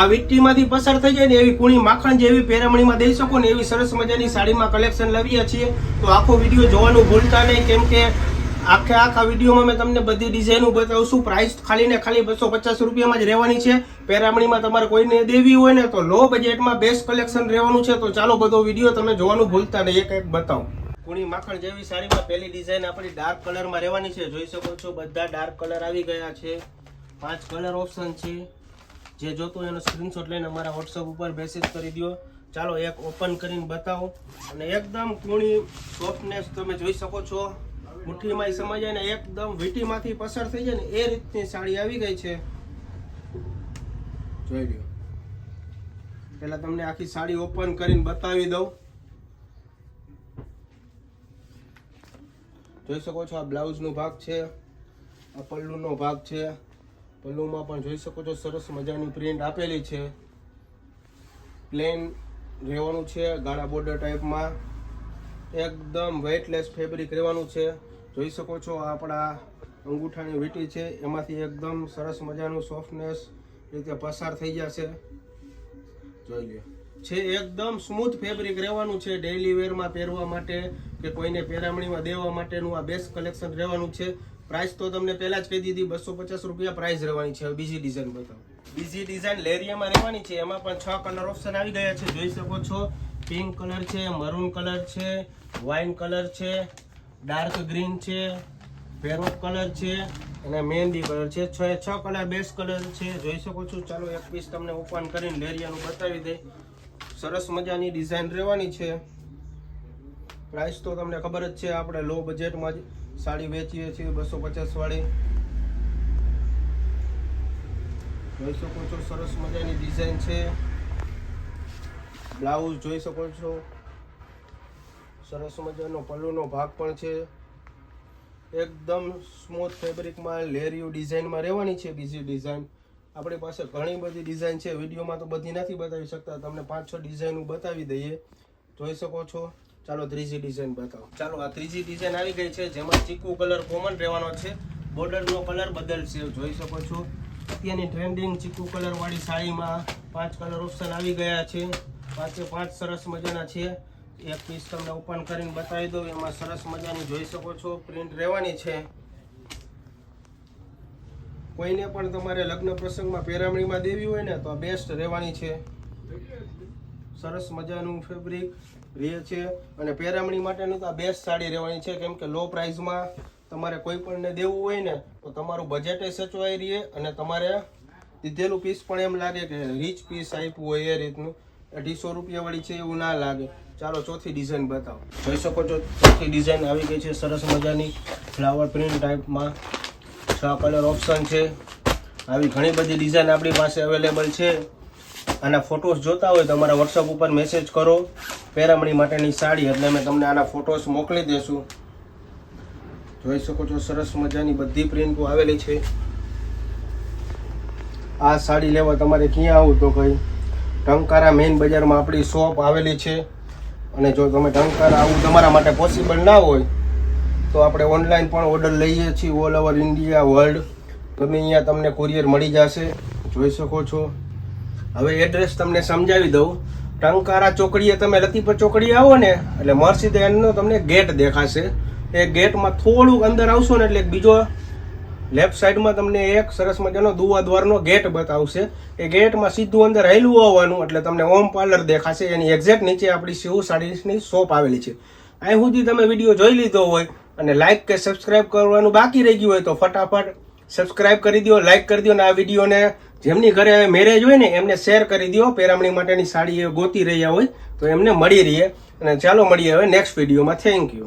આ વીટીમાંથી પસાર થઈ જાય ને એવી કુણી માખણ જેવી પેરામણીમાં દઈ શકો ને એવી સરસ મજાની સાડીમાં કલેક્શન લાવીએ છીએ. તો આખો વીડિયો જોવાનું ભૂલતા નહીં, કેમ કે આખે આખા વિડીયોમાં મેં તમને બધી ડિઝાઇનો બતાવશું. પ્રાઇસ ખાલી ને ખાલી બસો પચાસ રૂપિયામાં જ રહેવાની છે. પેરામણીમાં તમારે કોઈને દેવી હોય ને તો લો બજેટમાં બેસ્ટ કલેક્શન રહેવાનું છે. તો ચાલો બધો વીડિયો તમે જોવાનું ભૂલતા નહીં. એક એક બતાવો. કુણી માખણ જેવી સાડીમાં પહેલી ડિઝાઇન આપણી ડાર્ક કલરમાં રહેવાની છે. જોઈ શકો છો, બધા ડાર્ક કલર આવી ગયા છે. પાંચ કલર ઓપ્શન છે. જે જોતું એનો સ્ક્રીનશોટ લઈને અમારા વોટ્સઅપ ઉપર મેસેજ કરી દો ચાલો એક ઓપન કરીને બતાવો. અને એકદમ કૂણી સોફ્ટનેસ તમે જોઈ શકો છો. મુઠ્ઠીમાં સમય જાય ને એકદમ વીટીમાંથી પસાર થઈ જાય ને એ રીતની સાડી આવી ગઈ છે. જોઈ લો પહેલાં તમને આખી સાડી ઓપન કરીને બતાવી દઉં. જોઈ શકો છો આ બ્લાઉઝનો ભાગ છે આ પલ્લુનો ભાગ છે. પલ્લુમાં પણ જોઈ શકો છો, સરસ મજાની પ્રિન્ટ આપેલી છે. પ્લેન રહેવાનું છે, ગાળા બોર્ડર ટાઈપમાં એકદમ વેટલેસ ફેબ્રિક રહેવાનું છે. જોઈ શકો છો આપણા અંગૂઠાની વીંટી છે, એમાંથી એકદમ સરસ મજાનું સોફ્ટનેસ રીતે પસાર થઈ જશે જોઈ લ્યો. છે એકદમ સ્મૂથ ફેબ્રિક રહેવાનું છે ડેઇલી વેરમાં પહેરવા માટે કે કોઈને પેરામણીમાં દેવા માટેનું આ બેસ્ટ કલેક્શન રહેવાનું છે. પ્રાઇસ તો તમને પહેલા જ કહી દીધી, બસો પચાસ રૂપિયા પ્રાઇસ રહેવાની છે. બીજી ડિઝાઇન બતાવો. બીજી ડિઝાઇન લેરિયામાં રહેવાની છે. એમાં પણ છ કલર ઓપ્શન આવી ગયા છે. જોઈ શકો છો. પિંક કલર છે મરૂન કલર છે વાઇન કલર છે ડાર્ક ગ્રીન છે પેરોટ કલર છે, અને મહેંદી કલર છે. છ છ કલર બેસ્ટ કલર છે. જોઈ શકો છો. ચાલો એક પીસ તમને ઓપન કરીને લેરિયાનું બતાવી દઈ સરસ મજાની ડિઝાઇન રહેવાની છે. પ્રાઇસ તો તમને ખબર જ છે. આપણે લો બજેટમાં જ સાડી વેચીએ છીએ બસો પચાસ વાળી. જોઈ શકો છો, સરસ મજાની ડિઝાઇન છે. બ્લાઉઝ જોઈ શકો છો. સરસ મજાનો પલ્લુનો ભાગ પણ છે. એકદમ સ્મૂથ ફેબ્રિકમાં લેરિયું ડિઝાઇનમાં રહેવાની છે બીજી ડિઝાઇન. આપણી પાસે ઘણી બધી ડિઝાઇન છે. વિડીયોમાં તો બધી નથી બતાવી શકતા. તમને પાંચ છ ડિઝાઇન બતાવી દઈએ. જોઈ શકો છો. ચાલો ત્રીજી ડિઝાઇન બતાવો. ચાલો, આ ત્રીજી ડિઝાઇન આવી ગઈ છે, જેમાં ચીકુ કલર કોમન રહેવાનો છે. બોર્ડરનો કલર બદલશે જોઈ શકો છો. અત્યારની ટ્રેન્ડિંગ ચીકુ કલરવાળી સાડીમાં પાંચ કલર ઓપ્શન આવી ગયા છે. પાંચે પાંચ સરસ મજાના છે. એક પીસ તમને ઓપન કરીને બતાવી દઉં, એમાં સરસ મજાની જોઈ શકો છો પ્રિન્ટ રહેવાની છે. કોઈને પણ તમારે લગ્ન પ્રસંગમાં પેરામણીમાં દેવી હોય ને, તો બેસ્ટ રહેવાની છે. સરસ મજાનું ફેબ્રિક રહે છે. અને પેરામણી માટેની તો આ બેસ્ટ સાડી રહેવાની છે. કેમ કે લો પ્રાઇસમાં તમારે કોઈ પણને દેવું હોય ને, તો તમારું બજેટે સચવાઈ રહે અને તમારે દીધેલું પીસ પણ એમ લાગે કે રીચ પીસ આપ્યું હોય એ રીતનું. અઢીસો રૂપિયાવાળી છે એવું ના લાગે. ચાલો, ચોથી ડિઝાઇન બતાવો. જોઈ શકો છો, ચોથી ડિઝાઇન આવી ગઈ છે સરસ મજાની. ફ્લાવર પ્રિન્ટ ટાઈપમાં છ કલર ઓપ્શન છે. આવી ઘણી બધી ડિઝાઇન આપણી પાસે અવેલેબલ છે. આના ફોટોસ જોતા હોય તો અમારા વોટ્સઅપ ઉપર મેસેજ કરો. પેરામણી માટેની સાડી એટલે અમે તમને આના ફોટોસ મોકલી દઈશું જોઈ શકો છો, સરસ મજાની બધી પ્રિન્ટો આવેલી છે. આ સાડી લેવા તમારે ક્યાં આવું તો કંઈ? ટંકારા મેઇન બજારમાં આપણી શોપ આવેલી છે. અને જો તમે ટંકારા આવું તમારા માટે પોસિબલ ના હોય, તો આપણે ઓનલાઈન પણ ઓર્ડર લઈએ છીએ ઓલ ઓવર ઇન્ડિયા વર્લ્ડ તમે અહીંયા તમને કુરિયર મળી જશે. જોઈ શકો છો. હવે એડ્રેસ તમને સમજાવી દઉં. ટંકારા ચોકડીએ તમે લતીપર ચોકડી આવો ને, એટલે મર્સિદેનનો તમને ગેટ દેખાશે. એ ગેટમાં થોડુંક અંદર આવશો ને એટલે બીજો લેફ્ટ સાઈડમાં તમને એક સરસ મજાનો દુવા દ્વારનો ગેટ બતાવશે. એ ગેટમાં સીધું અંદર હેલું આવવાનું, એટલે તમને ઓમ પાર્લર દેખાશે. એની એક્ઝેક્ટ નીચે આપણી શિવ સાડીની શોપ આવેલી છે. અહીં સુધી તમે વીડિયો જોઈ લીધો હોય અને લાઇક કે સબસ્ક્રાઇબ કરવાનું બાકી રહી ગયું હોય તો ફટાફટ સબસ્ક્રાઇબ કરી દો લાઇક કરી દો અને આ વિડીયોને જેમની ઘરે મેરેજ હોય ને, એમને શેર કરી દો પેરામણી માટેની સાડી ગોતી રહ્યા હોય, તો એમને મળી રહીએ. અને ચાલો મળીએ હવે નેક્સ્ટ વિડીયોમાં થેન્ક યુ